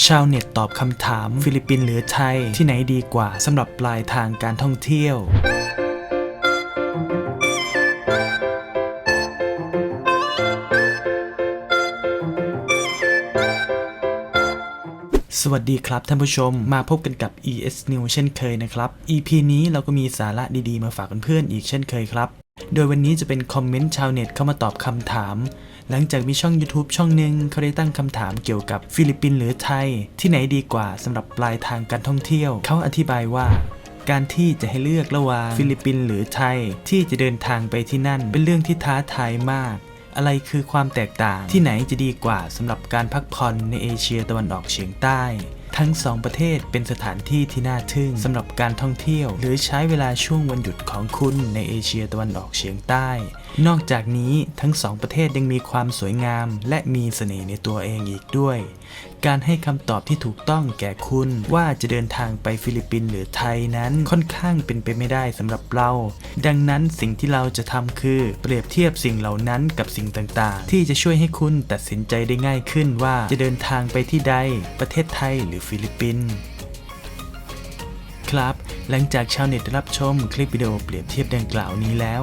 ชาวเน็ตตอบคำถามฟิลิปปินส์หรือไทย ที่ไหนดีกว่าสำหรับปลายทางการท่องเที่ยวสวัสดีครับท่านผู้ชมมาพบกันกับ ES News เช่นเคยนะครับ EP นี้เราก็มีสาระดีๆ มาฝากเพื่อนๆอีกเช่นเคยครับ โดยวันนี้จะเป็นคอมเมนต์ชาวเน็ตเข้ามาตอบคำถาม หลังจากมีช่อง YouTube ช่องหนึ่งเขาได้ตั้งคำถามเกี่ยวกับฟิลิปปินส์หรือไทย ที่ไหนดีกว่าสำหรับปลายทางการท่องเที่ยว เขาอธิบายว่าการที่จะให้เลือกระหว่างฟิลิปปินส์หรือไทย ที่จะเดินทางไปที่นั่น เป็นเรื่องที่ท้าทายมาก อะไรคือความแตกต่างที่ไหนจะดีกว่าสำหรับการพักผ่อนในเอเชียตะวันออกเฉียงใต้ ทั้งสองประเทศเป็นสถานที่ที่น่าทึ่งสำหรับการท่องเที่ยว หรือใช้เวลาช่วงวันหยุดของคุณในเอเชียตะวันออกเฉียงใต้ นอกจากนี้ทั้งสองประเทศยังมีความสวยงาม และมีเสน่ห์ในตัวเองอีกด้วย การให้คำตอบที่ถูกต้องแก่คุณว่าจะเดินทางไปฟิลิปปินส์หรือไทยนั้นค่อนข้างเป็นไปไม่ได้สำหรับเรา ดังนั้นสิ่งที่เราจะทำคือเปรียบเทียบสิ่งเหล่านั้นกับสิ่งต่างๆ ที่จะช่วยให้คุณตัดสินใจได้ง่ายขึ้นว่าจะเดินทางไปที่ใด ประเทศไทยหรือฟิลิปปินส์ครับ หลังจากชาวเน็ตได้รับชมคลิปวิดีโอเปรียบเทียบดังกล่าวนี้แล้ว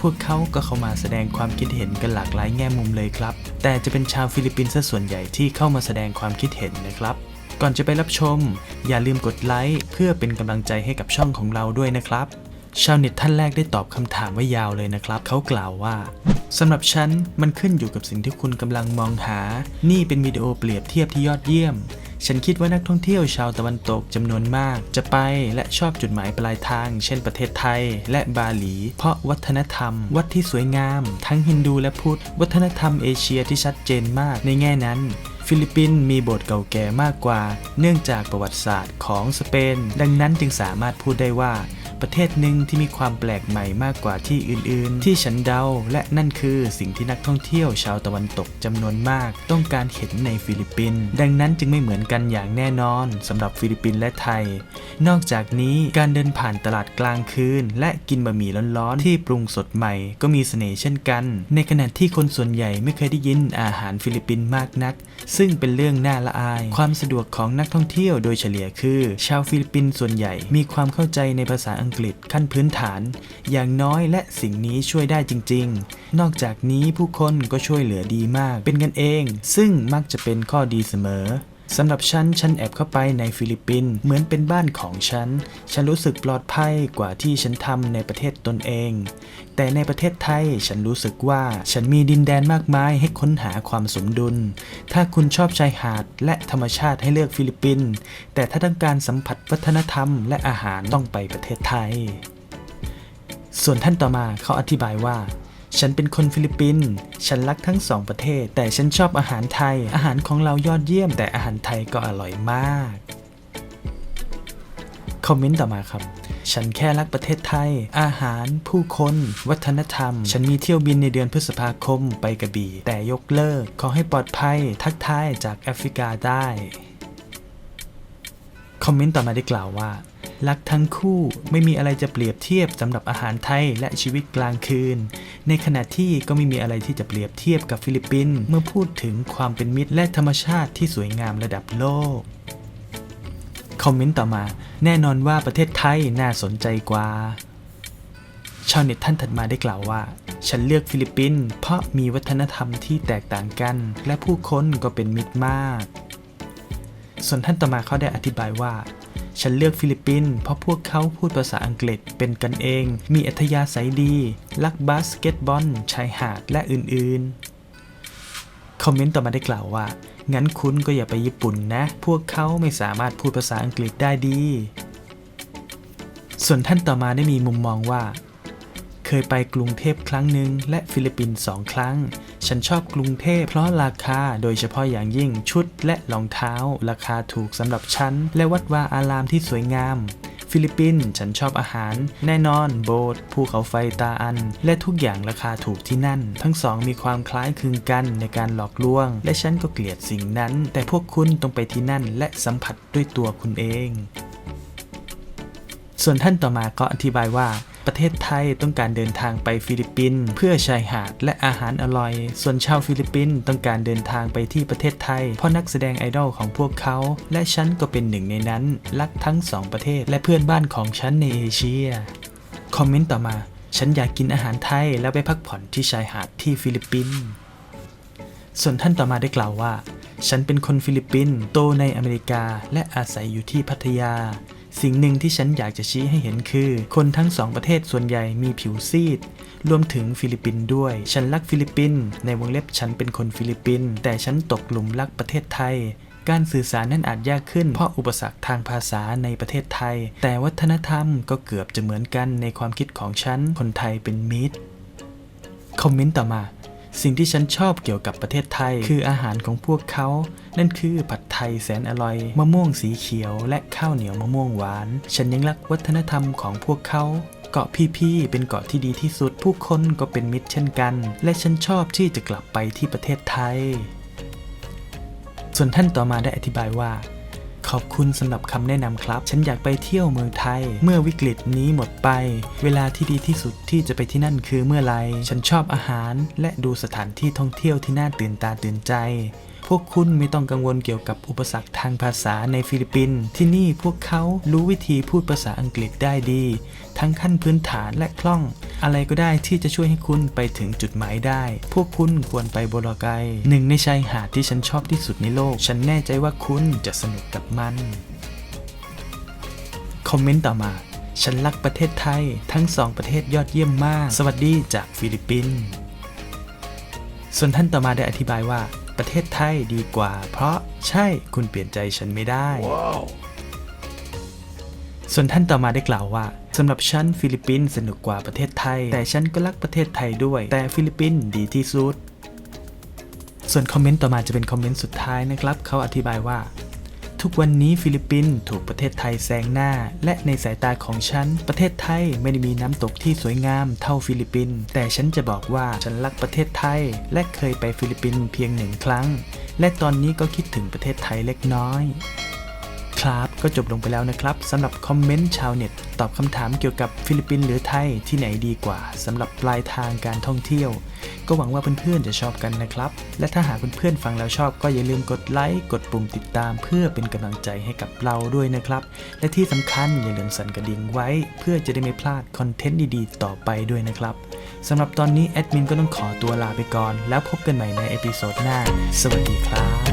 พวกเขาก็เข้ามาแสดงความคิดเห็นกันหลากหลายแง่มุมเลยครับ แต่จะเป็นชาวฟิลิปปินส์ซะส่วนใหญ่ที่เข้ามาแสดงความคิดเห็นนะครับ ก่อนจะไปรับชม อย่าลืมกดไลค์เพื่อเป็นกำลังใจให้กับช่องของเราด้วยนะครับ ชาวเน็ตท่านแรกได้ตอบคำถามไว้ยาวเลยนะครับ เขากล่าวว่าสำหรับฉันมันขึ้นอยู่กับสิ่งที่คุณกำลังมองหา นี่เป็นวิดีโอเปรียบเทียบที่ยอดเยี่ยม ฉันคิดว่านักท่องเที่ยวชาวตะวันตกจำนวนมาก จะไปและชอบจุดหมายปลายทาง เช่นประเทศไทย และบาหลี เพราะวัฒนธรรม วัดที่สวยงาม ทั้งฮินดูและพุทธ วัฒนธรรมเอเชียที่ชัดเจนมากในแง่นั้นฟิลิปปินส์มีโบสถ์เก่าแก่มากกว่า เนื่องจากประวัติศาสตร์ของสเปน ดังนั้นจึงสามารถพูดได้ว่า ประเทศหนึ่งที่มีความแปลกใหม่มากกว่าที่อื่นๆ ที่ฉันเดาและนั่นคือสิ่งที่นักท่องเที่ยวชาวตะวันตกจำนวนมาก ต้องการเห็นในฟิลิปปินส์ดังนั้นจึงไม่เหมือนกันอย่างแน่นอนสำหรับฟิลิปปินส์และไทย นอกจากนี้การเดินผ่านตลาดกลางคืน และกินบะหมี่ร้อนๆ ที่ปรุงสดใหม่ ก็มีเสน่ห์เช่นกัน ในขณะที่คนส่วนใหญ่ไม่เคยได้ยินอาหารฟิลิปปินส์มากนัก ซึ่งเป็นเรื่องน่าละอาย ความสะดวกของนักท่องเที่ยวโดยเฉลี่ยคือ ชาวฟิลิปปินส์ส่วนใหญ่มีความเข้าใจในภาษาอังงกฤษขั้นพื้นฐาน อย่างน้อยและสิ่งนี้ช่วยได้จริง ๆ นอกจากนี้ผู้คนก็ช่วยเหลือดีมากเป็นกันเอง ซึ่งมักจะเป็นข้อดีเสมอ สำหรับฉัน ฉันแอบเข้าไปในฟิลิปปินส์เหมือนเป็นบ้านของฉัน ฉันรู้สึกปลอดภัยกว่าที่ฉันทำในประเทศตนเอง แต่ในประเทศไทยฉันรู้สึกว่าฉันมีดินแดนมากมายให้ค้นหาความสมดุล ถ้าคุณชอบชายหาดและธรรมชาติให้เลือกฟิลิปปินส์ แต่ถ้าต้องการสัมผัสวัฒนธรรมและอาหารต้องไปประเทศไทย ส่วนท่านต่อมาเขาอธิบายว่า ฉันเป็นคนฟิลิปปินส์ ฉันรักทั้งสองประเทศ แต่ฉันชอบอาหารไทย อาหารของเรายอดเยี่ยม แต่อาหารไทยก็อร่อยมาก คอมเมนต์ต่อมาครับ ฉันแค่รักประเทศไทย อาหาร ผู้คน วัฒนธรรม ฉันมีเที่ยวบินในเดือนพฤษภาคมไปกระบี่ แต่ยกเลิก ขอให้ปลอดภัย ทักทายจากแอฟริกาได้ คอมเมนต์ต่อมาได้กล่าวว่า รักทั้งคู่ไม่มีอะไรจะเปรียบเทียบสำหรับอาหารไทยและชีวิตกลางคืน ในขณะที่ก็ไม่มีอะไรที่จะเปรียบเทียบกับฟิลิปปินส์เมื่อพูดถึงความเป็นมิตรและธรรมชาติที่สวยงามระดับโลกคอมเมนต์ต่อมา แน่นอนว่าประเทศไทยน่าสนใจกว่าชาวเน็ตท่านถัดมาได้กล่าวว่า ฉันเลือกฟิลิปปินส์เพราะมีวัฒนธรรมที่แตกต่างกัน และผู้คนก็เป็นมิตรมาก ส่วนท่านต่อมาเขาได้อธิบายว่า ฉันเลือกฟิลิปปินส์เพราะพวกเขาพูดภาษาอังกฤษเป็นกันเอง มีอัธยาศัยดี รักบาสเกตบอล ชายหาด และอื่นๆ คอมเมนต์ต่อมาได้กล่าวว่า งั้นคุณก็อย่าไปญี่ปุ่นนะ พวกเขาไม่สามารถพูดภาษาอังกฤษได้ดี ส่วนท่านต่อมาได้มีมุมมองว่า เคยไปกรุงเทพครั้งหนึ่งและฟิลิปปินส์สองครั้ง ฉันชอบกรุงเทพเพราะราคาโดยเฉพาะอย่างยิ่งชุดและรองเท้า ราคาถูกสำหรับฉัน และวัดวาอารามที่สวยงาม ฟิลิปปินส์ฉันชอบอาหาร แน่นอนโบสถ์ภูเขาไฟตาอัน และทุกอย่างราคาถูกที่นั่น ทั้งสองมีความคล้ายคลึงกันในการหลอกลวง และฉันก็เกลียดสิ่งนั้น แต่พวกคุณต้องไปที่นั่นและสัมผัสด้วยตัวคุณเองสส่วนท่านต่อมาก็อธิบายว่า ประเทศไทยต้องการเดินทางไปฟิลิปปินส์เพื่อชายหาดและอาหารอร่อย ส่วนชาวฟิลิปปินส์ต้องการเดินทางไปที่ประเทศไทย เพราะนักแสดงไอดอลของพวกเขา และฉันก็เป็นหนึ่งในนั้น รักทั้งสองประเทศและเพื่อนบ้านของฉันในเอเชีย คอมเมนต์ต่อมา ฉันอยากกินอาหารไทยแล้วไปพักผ่อนที่ชายหาดที่ฟิลิปปินส์ส่วนท่านต่อมาได้กล่าวว่า ฉันเป็นคนฟิลิปปินส์โตในอเมริกา และอาศัยอยู่ที่พัทยา สิ่งหนึ่งที่ฉันอยากจะชี้ให้เห็นคือ คนทั้งสองประเทศส่วนใหญ่มีผิวซีด รวมถึงฟิลิปปินส์ด้วย ฉันรักฟิลิปปินส์ในวงเล็บฉันเป็นคนฟิลิปปินส์แต่ฉันตกหลุมรักประเทศไทยการสื่อสารนั้นอาจยากขึ้นเพราะอุปสรรคทางภาษาในประเทศไทย แต่วัฒนธรรมก็เกือบจะเหมือนกันในความคิดของฉัน คนไทยเป็นมิตร คอมเมนต์ต่อมา สิ่งที่ฉันชอบเกี่ยวกับประเทศไทย คืออาหารของพวกเขา นั่นคือผัดไทยแสนอร่อย มะม่วงสีเขียว และข้าวเหนียวมะม่วงหวาน ฉันยังรักวัฒนธรรมของพวกเขาเกาะพี่ๆ เป็นเกาะที่ดีที่สุด ผู้คนก็เป็นมิตรเช่นกัน และฉันชอบที่จะกลับไปที่ประเทศไทย ส่วนท่านต่อมาได้อธิบายว่า ขอบคุณสำหรับคำแนะนำครับ ฉันอยากไปเที่ยวเมืองไทย เมื่อวิกฤตนี้หมดไป เวลาที่ดีที่สุดที่จะไปที่นั่นคือเมื่อไร ฉันชอบอาหาร และดูสถานที่ท่องเที่ยวที่น่าตื่นตาตื่นใจ พวกคุณไม่ต้องกังวลเกี่ยวกับอุปสรรคทางภาษาในฟิลิปปินส์ที่นี่พวกเขารู้วิธีพูดภาษาอังกฤษได้ดี ทั้งขั้นพื้นฐานและคล่อง อะไรก็ได้ที่จะช่วยให้คุณไปถึงจุดหมายได้ พวกคุณควรไปโบราไกหนึ่งในชายหาดที่ฉันชอบที่สุดในโลก ฉันแน่ใจว่าคุณจะสนุกกับมันคอมเมนต์ต่อมา ฉันรักประเทศไทยทั้งสองประเทศยอดเยี่ยมมาก สวัสดีจากฟิลิปปินส์ ส่วนท่านต่อมาได้อธิบายว่า ประเทศไทยดีกว่า เพราะใช่คุณเปลี่ยนใจฉันไม่ได้ส่วนท่านต่อมาได้กล่าวว่าสำหรับฉันฟิลิปปินส์สนุกกว่าประเทศไทย แต่ฉันก็รักประเทศไทยด้วย แต่ฟิลิปปินส์ดีที่สุด ส่วนคอมเมนต์ต่อมาจะเป็นคอมเมนต์สุดท้ายนะครับ เขาอธิบายว่า ทุกวันนี้ฟิลิปปินส์ถูกประเทศไทยแซงหน้า และในสายตาของฉัน ประเทศไทยไม่ได้มีน้ำตกที่สวยงามเท่าฟิลิปปินส์แต่ฉันจะบอกว่าฉันรักประเทศไทย และเคยไปฟิลิปปินส์เพียงหนึ่งครั้ง และตอนนี้ก็คิดถึงประเทศไทยเล็กน้อย ครับก็จบลงไปแล้วนะครับสำหรับคอมเมนต์ชาวเน็ต ตอบคำถามเกี่ยวกับฟิลิปปินส์หรือไทยที่ไหนดีกว่าสำหรับปลายทางการท่องเที่ยว ก็หวังว่าเพื่อนๆจะชอบกันนะครับ และถ้าหากเพื่อนๆฟังแล้วชอบก็อย่าลืมกดไลค์กดปุ่มติดตามเพื่อเป็นกำลังใจให้กับเราด้วยนะครับ และที่สำคัญอย่าลืมสั่นกระดิ่งไว้ เพื่อจะได้ไม่พลาดคอนเทนต์ดีๆ ต่อไปด้วยนะครับสำหรับตอนนี้แอดมินก็ต้องขอตัวลาไปก่อน แล้วพบกันใหม่ในเอพิโซดหน้า สวัสดีครับ